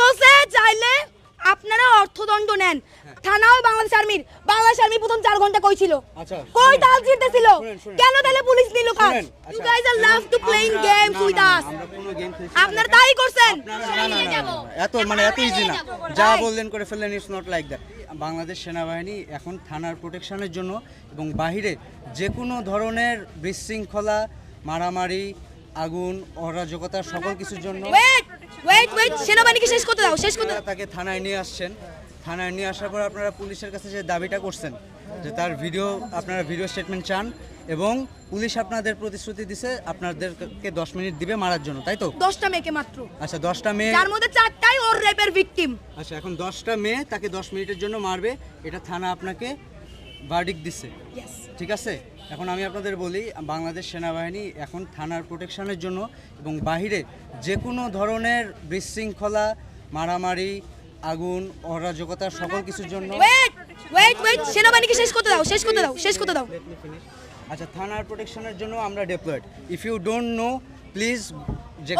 বলছে চাইলে আপনারা অর্থদণ্ড নেন। থানাও বাংলাদেশ আর্মির। বাংলাদেশ আর্মি প্রথম চার ঘণ্টা কই ছিল আচ্ছা, কই। তাল শুনেন। কেন তাহলে পুলিশ নিল কাজ? You guys are love to playing games with us. আপনারা তাই করছেন? এত মানে এত ইজি না। যা বললেন করে ফেললেন it's not like that Bangladesh সেনাবাহিনী এখন থানার প্রোটেকশনের জন্য এবং বাহিরে যে কোনো ধরনের বিশৃঙ্খলা মারামারি আগুন অরাজকতা সকল কিছুর জন্য ওয়েট ওয়েট সেনাবাহিনীকে শেষ করতে দাও শেষ করতে দাও তাকে থানায় নিয়ে আসছেন। থানায় নিয়ে আসার পর আপনারা পুলিশের কাছে যে দাবিটা করছেন যে তার ভিডিও আপনারা ভিডিও স্টেটমেন্ট চান এবং পুলিশ আপনাদের প্রতিশ্রুতি দিছে আপনাদেরকে দশ মিনিট দিবে মারার জন্য তাই তো? দশটা মেয়েকে মাত্র। আচ্ছা দশটা মেয়ে যার মধ্যে চারটাই ওর রেপের ভিকটিম আচ্ছা এখন দশটা মেয়ে তাকে দশ মিনিটের জন্য মারবে এটা থানা আপনাকে ভার্ডিক দিচ্ছে ঠিক আছে? এখন আমি আপনাদের বলি বাংলাদেশ সেনাবাহিনী এখন থানার প্রোটেকশনের জন্য এবং বাহিরে যে কোনো ধরনের বিশৃঙ্খলা মারামারি আগুন অরাজকতা সকল কিছুর জন্য ওয়েট ওয়েট ওয়েট সেনাবাহিনীকে শেষ করতে দাও শেষ করতে দাও শেষ করতে দাও. আচ্ছা থানার প্রোটেকশনের জন্য আমরা deployed if you don't know please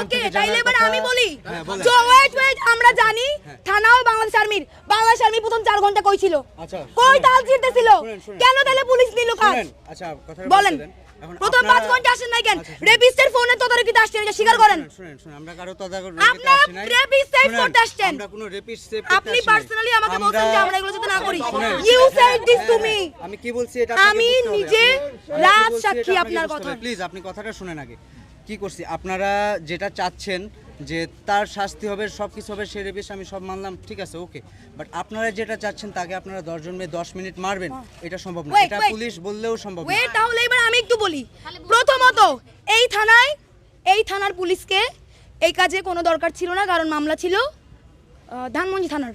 okay তাইলে এবার আমি বলি হ্যাঁ ওয়েট ওয়েট আমরা জানি হ্যাঁ। থানাও বাংলাদেশ আর্মির। বাংলাদেশ আর্মি প্রথম চার ঘণ্টা কই ছিল? আচ্ছা কই তাল। কেন তাহলে পুলিশ নিল কাজ আচ্ছা কথাটা বলেন। প্রথম পাঁচ আপনারা- ঘণ্টা আসেন নাই কেন? আচ্ছা, রেপিস্টের ফোনে আসছেন এটা স্বীকার করেন। শুনেন, শুনেন আমরা কারও তদারকি নাই। করতে আসছেন। আমরা কোনো রেপিস্ট সেভ আপনি পার্সোনালি আমাকে বলছেন যে আমরা এগুলো যাতে না করি। You said this to me আমি কি বলছি এটা আমি নিজে রাজ সাক্ষী আপনার কথা। প্লিজ আপনি কথাটা শুনেন আগে। কি করছি? আপনারা যেটা চাচ্ছেন যে তার শাস্তি হবে সব কিছু হবে সে রেপিস আমি সব মানলাম ঠিক আছে ওকে। বাট আপনারা যেটা চাচ্ছেন তাকে আপনারা দশজন মেয়ে দশ মিনিট মারবেন এটা সম্ভব না। এটা পুলিশ বললেও সম্ভব না। তাহলে এবার আমি একটু বলি। প্রথমত এই থানায় এই থানার পুলিশকে এই কাজে কোনো দরকার ছিল না কারণ মামলা ছিল ধানমন্ডি থানার।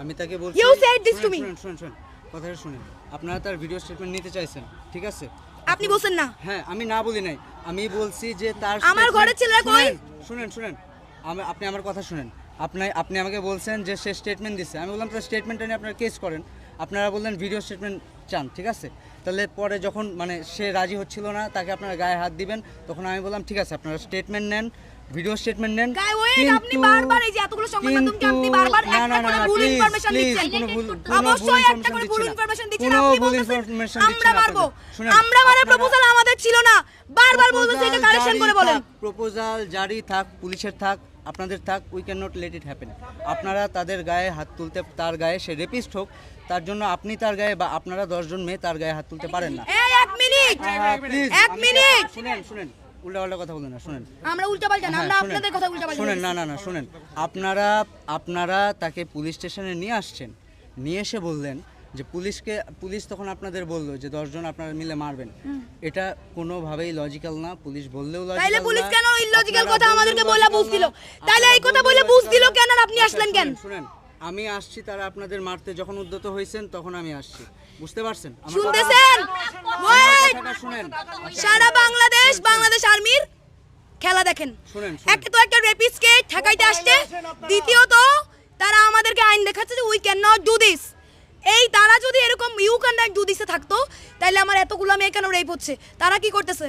আমি তাকে বলছি you said this to me. শুনেন শুনেন শুনেন। কথাটা শুনেন। আপনারা তার ভিডিও স্টেটমেন্ট নিতে চাইছেন ঠিক আছে? আপনি বলছেন না। হ্যাঁ আমি না বলি নাই। আমি বলছি যে তার আমার ঘরের ছেলেরা কই? শুনেন, শুনেন আপনি আমার কথা শুনেন। আপনি আপনি আমাকে বলছেন যে সে স্টেটমেন্ট দিচ্ছে আমি বললাম তার স্টেটমেন্টটা নিয়ে আপনারা কেস করেন। আপনারা বললেন ভিডিও স্টেটমেন্ট চান ঠিক আছে? তাহলে পরে যখন মানে সে রাজি হচ্ছিল না তাকে আপনারা গায়ে হাত দিবেন তখন আমি বললাম ঠিক আছে আপনারা স্টেটমেন্ট নেন ভিডিও স্টেটমেন্ট নেন। গায়ে ওয়েট আপনি বারবার এই যে এতগুলো সংবাদ মাধ্যমকে আপনি বারবার না, একটা না, করে না, ভুল ইনফরমেশন দিচ্ছেন। কোনো ভুল- অবশ্যই একটা করে না। ইনফরমেশন দিচ্ছেন। আপনি আমরা না মারবো। আপনাদের। আমরা মানে প্রপোজাল আমাদের ছিল না। বারবার এটা কারেকশন করে বলেন। প্রপোজাল জারি থাক পুলিশের থাক আপনাদের থাক we can not let it happen আপনারা তাদের গায়ে হাত তুলতে তার গায়ে সে রেপিস্ট হোক তার জন্য আপনি তার গায়ে বা আপনারা দশজন মেয়ে তার গায়ে হাত তুলতে পারেন না। এক মিনিট। এক মিনিট। শুনেন শুনেন। উল্টাপাল্টা কথা বলুন না শুনেন। আমরা উল্টা না হ্যাঁ, আমরা শুনেন। আপনাদের কথা উল্টা শুনেন না না না শুনেন। আপনারা আপনারা তাকে পুলিশ স্টেশনে নিয়ে আসছেন। নিয়ে এসে বললেন যে পুলিশকে পুলিশ তখন আপনাদের বলল যে দশজন আপনারা মিলে মারবেন। এটা কোনোভাবেই লজিক্যাল না। পুলিশ বললেও লজিক্যাল তাইলে পুলিশ কেন ইলজিক্যাল কথা আমাদেরকে বলে বুঝ দিল? তাইলে এই কথা বলে বুঝ দিল কেন আপনি আসলেন কেন? শুনেন। আমি আসছি তারা আপনাদের মারতে। যখন উদ্যত হয়েছেন তখন আমি আসছি। বুঝতে পারছেন? শুনতেছেন? শুনেন। সারা বাংলাদেশ বাংলাদেশ আর্মির খেলা দেখেন। শুনেন, শুনেন। একে তো একটা রেপিস্টকে ঠেকাইতে আসছে। দ্বিতীয়ত তারা আমাদেরকে আইন দেখাচ্ছে যে we can not do this এই তারা যদি এরকম ইউ ক্যান নট ডু দিসে থাকতো তাহলে আমার এতগুলো মেয়ে কেন রেপ হচ্ছে? তারা কি করতেছে?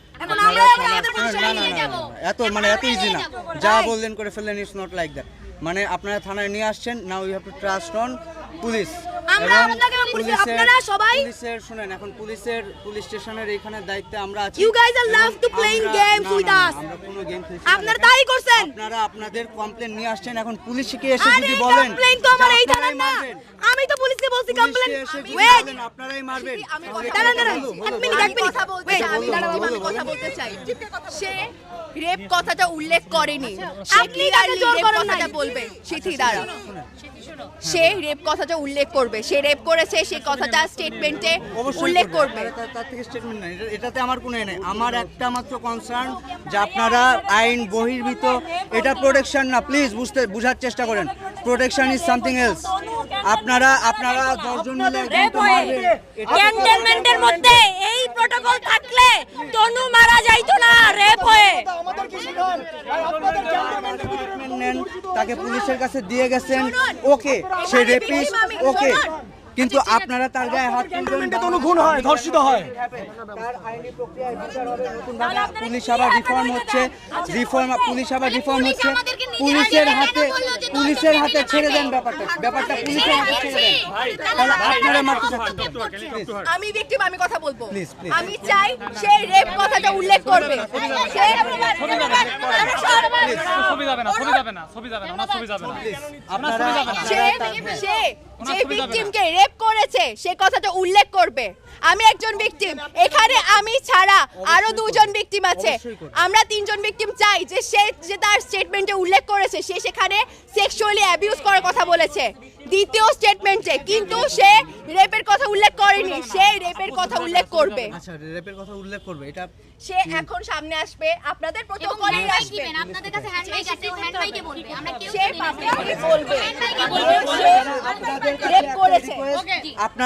এত মানে এত ইজি না। যা বললেন করে ফেললেন ইটস নট লাইক দ্যাট মানে আপনারা থানায় নিয়ে আসছেন now you have to trust on police আপনারা সবাই- পুলিশের শুনেন এখন পুলিশের পুলিশ স্টেশনের এখানে দায়িত্বে আমরা আছি. আমরা কোনো গেম খেলছি আপনারা তাই করছেন। আপনারা আপনাদের কমপ্লেন নিয়ে আসছেন এখন পুলিশকে এসে যদি বলেন কমপ্লেইন তো আমার এই আপনারাই না। মারবেন, আমি তো পুলিশকে বলছি যদি ওয়েট আপনারাই মারবেন। আমি তাহলে দাঁড়ান দাঁড়ান এক মিনিট এক মিনিট কথা বলতে Wait, চাই, আমি দাঁড়াও, আমি কথা বলতে চাই। সে রেপ কথাটা উল্লেখ করেনি। সে আপনি তাকে জোর করেন নাই। বলবে। সিথি দাঁড়া সে রেপ কথাটা উল্লেখ করবে। সে রেপ করেছে সে কথাটা স্টেটমেন্টে উল্লেখ করবে। করবে। তার- তার- তার থেকে স্টেটমেন্ট নাই এটাতে আমার কোনো নেই। আমার একটা মাত্র কনসার্ন যে আপনারা আইন বহির্ভূত। এটা প্রোটেকশন না প্লিজ বুঝতে বুঝার চেষ্টা করেন। প্রোটেকশন ইজ সামথিং এলস আপনারা আপনারা দশজন মিলে। ক্যান্টনমেন্টের মধ্যে এই প্রোটোকল থাকলে তনু মারা যাইতো না রেপ হয়ে আমাদের কি শিখান আর আপনাদের ক্যান্টনমেন্টের ভিতরে statement নেন তাকে পুলিশের কাছে দিয়ে গেছেন। ওকে সে রেপিস ওকে। কিন্তু আপনারা তার গায়ে হাত তুলবেন ক্যান্টনমেন্টে খুন হয় ধর্ষিত হয়। তার আইনি প্রক্রিয়ায় বিচার হবে নতুন পুলিশ আবার রিফর্ম হচ্ছে। রিফর্ম পুলিশ আবার রিফর্ম হচ্ছে। পুলিশের হাতে পুলিশের হাতে ছেড়ে দেন ব্যাপারটা। ব্যাপারটা পুলিশের হাতে ছেড়ে দেন। আপনারা মারতে চাচ্ছেন আমি ভিকটিম আমি কথা বলব. আমি চাই সে রেপ কথাটা উল্লেখ করবে। সে ছবি যাবে না ছবি যাবে না। ছবি যাবে না ওনার ছবি যাবে না। আপনারা সে আপনারা তার- সে যে ভিকটিমকে রেপ করেছে সে কথাটা উল্লেখ করবে। আমি একজন ভিকটিম এখানে আমি ছাড়া আরও দুজন ভিকটিম আছে। আমরা তিনজন ভিকটিম চাই যে সে যে তার স্টেটমেন্টে উল্লেখ করেছে সে সেখানে সেক্সুয়ালি অ্যাবিউজ করার কথা বলেছে। দ্বিতীয় স্টেটমেন্টে কিন্তু সে রেপের কথা উল্লেখ করেনি সে রেপের কথা উল্লেখ করবে। আচ্ছা রেপের কথা উল্লেখ করবে এটা সে এখন সামনে আসবে আপনাদের প্রটোকলে আসবে। আপনাদের কাছে হ্যান্ড মাইক আছে হ্যান্ড মাইকে বলবে আমরা কেউ সে পাবলিকলি বলবে হ্যান্ড বলবে রেপ করেছে আপনার